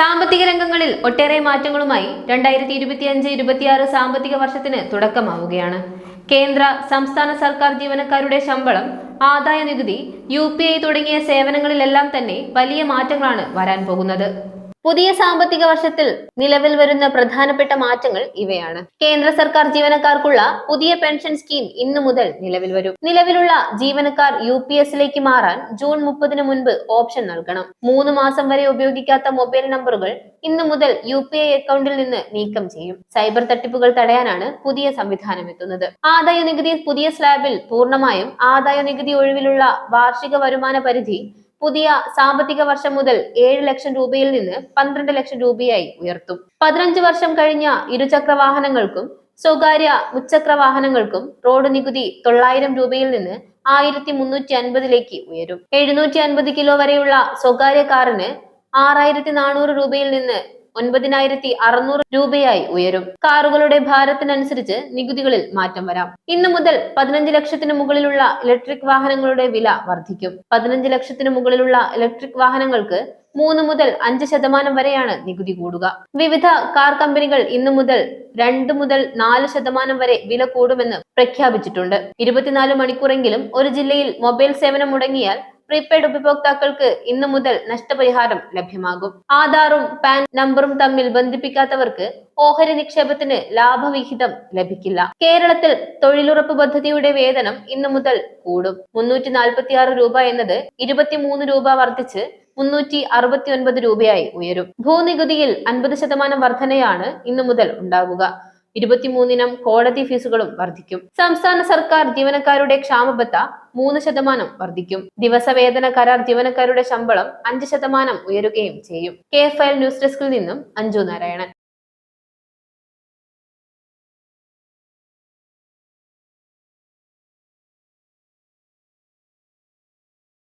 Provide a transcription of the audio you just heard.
സാമ്പത്തിക രംഗങ്ങളിൽ ഒട്ടേറെ മാറ്റങ്ങളുമായി രണ്ടായിരത്തി ഇരുപത്തിയഞ്ച് ഇരുപത്തിയാറ് സാമ്പത്തിക വർഷത്തിന് തുടക്കമാവുകയാണ്. കേന്ദ്ര സംസ്ഥാന സർക്കാർ ജീവനക്കാരുടെ ശമ്പളം ആദായ നികുതി യു തുടങ്ങിയ സേവനങ്ങളിലെല്ലാം തന്നെ വലിയ മാറ്റങ്ങളാണ് വരാൻ പോകുന്നത്. പുതിയ സാമ്പത്തിക വർഷത്തിൽ നിലവിൽ വരുന്ന പ്രധാനപ്പെട്ട മാറ്റങ്ങൾ ഇവയാണ്. കേന്ദ്ര സർക്കാർ ജീവനക്കാർക്കുള്ള പുതിയ പെൻഷൻ സ്കീം ഇന്നു മുതൽ നിലവിൽ വരും. നിലവിലുള്ള ജീവനക്കാർ യു പി എസിലേക്ക് മാറാൻ ജൂൺ മുപ്പതിന് മുൻപ് ഓപ്ഷൻ നൽകണം. മൂന്ന് മാസം വരെ ഉപയോഗിക്കാത്ത മൊബൈൽ നമ്പറുകൾ ഇന്നു മുതൽ യു പി ഐ അക്കൗണ്ടിൽ നിന്ന് നീക്കം ചെയ്യും. സൈബർ തട്ടിപ്പുകൾ തടയാനാണ് പുതിയ സംവിധാനം എത്തുന്നത്. ആദായ നികുതി പുതിയ സ്ലാബിൽ പൂർണമായും ആദായ നികുതി ഒഴിവിലുള്ള വാർഷിക വരുമാന പരിധി പുതിയ സാമ്പത്തിക വർഷം മുതൽ ഏഴ് ലക്ഷം രൂപയിൽ നിന്ന് പന്ത്രണ്ട് ലക്ഷം രൂപയായി ഉയർത്തും. പതിനഞ്ച് വർഷം കഴിഞ്ഞ ഇരുചക്ര വാഹനങ്ങൾക്കും സ്വകാര്യ മുച്ചക്ര വാഹനങ്ങൾക്കും റോഡ് നികുതി തൊള്ളായിരം രൂപയിൽ നിന്ന് ആയിരത്തി മുന്നൂറ്റി അൻപതിലേക്ക് ഉയരും. എഴുന്നൂറ്റി അൻപത് കിലോ വരെയുള്ള സ്വകാര്യ കാറിന് ആറായിരത്തി നാനൂറ് രൂപയിൽ നിന്ന് ഒൻപതിനായിരത്തി അറുന്നൂറ് രൂപയായി ഉയരും. കാറുകളുടെ ഭാരത്തിനനുസരിച്ച് നികുതികളിൽ മാറ്റം വരാം. ഇന്നു മുതൽ പതിനഞ്ച് ലക്ഷത്തിന് മുകളിലുള്ള ഇലക്ട്രിക് വാഹനങ്ങളുടെ വില വർദ്ധിക്കും. പതിനഞ്ച് ലക്ഷത്തിന് മുകളിലുള്ള ഇലക്ട്രിക് വാഹനങ്ങൾക്ക് മൂന്ന് മുതൽ അഞ്ച് ശതമാനം വരെയാണ് നികുതി കൂടുക. വിവിധ കാർ കമ്പനികൾ ഇന്നു മുതൽ രണ്ട് മുതൽ നാല് ശതമാനം വരെ വില കൂടുമെന്ന് പ്രഖ്യാപിച്ചിട്ടുണ്ട്. ഇരുപത്തിനാല് മണിക്കൂറെങ്കിലും ഒരു ജില്ലയിൽ മൊബൈൽ സേവനം മുടങ്ങിയാൽ പ്രീപെയ്ഡ് ഉപഭോക്താക്കൾക്ക് ഇന്നു മുതൽ നഷ്ടപരിഹാരം ലഭ്യമാകും. ആധാറും പാൻ നമ്പറും തമ്മിൽ ബന്ധിപ്പിക്കാത്തവർക്ക് ഓഹരി നിക്ഷേപത്തിന് ലാഭവിഹിതം ലഭിക്കില്ല. കേരളത്തിൽ തൊഴിലുറപ്പ് പദ്ധതിയുടെ വേതനം ഇന്നു മുതൽ കൂടും. മുന്നൂറ്റി നാൽപ്പത്തി ആറ് രൂപ എന്നത് ഇരുപത്തിമൂന്ന് രൂപ വർദ്ധിച്ച് മുന്നൂറ്റി അറുപത്തി ഒൻപത് രൂപയായി ഉയരും. ഭൂനികുതിയിൽ അൻപത് ശതമാനം വർധനയാണ് ഇന്നു മുതൽ ഉണ്ടാകുക ഇരുപത്തിമൂന്നിനം കോടതി ഫീസുകളും വർദ്ധിക്കും സംസ്ഥാന സർക്കാർ ജീവനക്കാരുടെ ക്ഷാമബത്ത മൂന്ന് ശതമാനം വർദ്ധിക്കും ദിവസവേതന കരാർ ജീവനക്കാരുടെ ശമ്പളം അഞ്ച് ശതമാനം ഉയരുകയും ചെയ്യും. കെ ഫയൽ ന്യൂസ് ഡെസ്കിൽ നിന്നും അഞ്ജു നാരായണൻ.